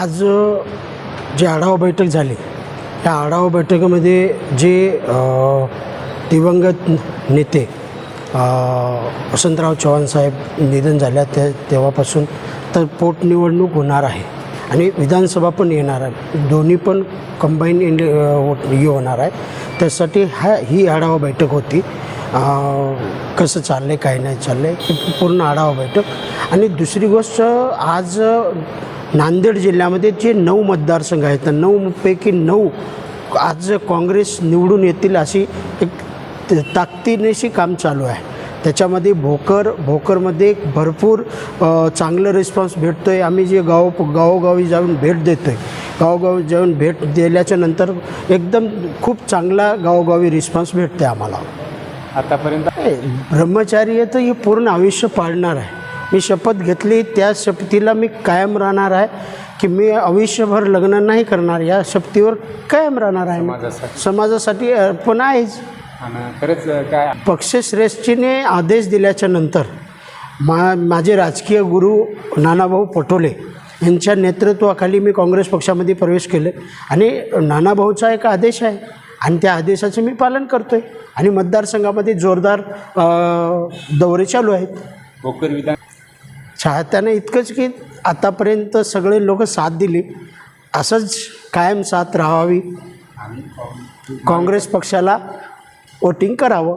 आज जी आढावा बैठक झाली त्या आढावा बैठकीमध्ये जे दिवंगत नेते वसंतराव चव्हाण साहेब निधन झाल्या त्या तेव्हापासून तर पोटनिवडणूक होणार आहे आणि विधानसभा पण येणार आहे. दोन्ही पण कंबाईन इंड हे होणार आहे. त्यासाठी हा ही आढावा बैठक होती. कसं चाललं आहे काय नाही चाललं आहे पूर्ण आढावा बैठक. आणि दुसरी गोष्ट आज नांदेड जिल्ह्यामध्ये जे नऊ मतदारसंघ आहेत त्या नऊपैकी नऊ आज काँग्रेस निवडून येतील अशी एक ताकदीनेशी काम चालू आहे. त्याच्यामध्ये भोकर भोकरमध्ये भरपूर चांगलं रिस्पॉन्स भेटतो आहे आम्ही जे गाव गावोगावी जाऊन भेट देतो आहे गावोगावी जाऊन भेट दिल्याच्या नंतर एकदम खूप चांगला गावोगावी रिस्पॉन्स भेटते आम्हाला. आतापर्यंत? ब्रह्मचारी आहे तर हे पूर्ण आयुष्य पाळणार आहे. मी शपथ घेतली त्या शपथीला मी कायम राहणार आहे की मी आयुष्यभर लग्न नाही करणार या शपथीवर कायम राहणार आहे. समाजासाठी. अर्पण आहेच. खरंच काय? पक्षश्रेष्ठीने आदेश दिल्याच्या नंतर मा माझे राजकीय गुरु नानाभाऊ पटोले यांच्या नेतृत्वाखाली मी काँग्रेस पक्षामध्ये प्रवेश केले. आणि नानाभाऊचा एक आदेश आहे. आणि त्या आदेशाचे मी पालन करतो आहे आणि मतदारसंघामध्ये जोरदार दौरे चालू आहेत. भोकर विधान चाहत्याने इतकंच की आतापर्यंत सगळे लोक साथ दिली. असंच कायम साथ राहावी. काँग्रेस पक्षाला वोटिंग करावं.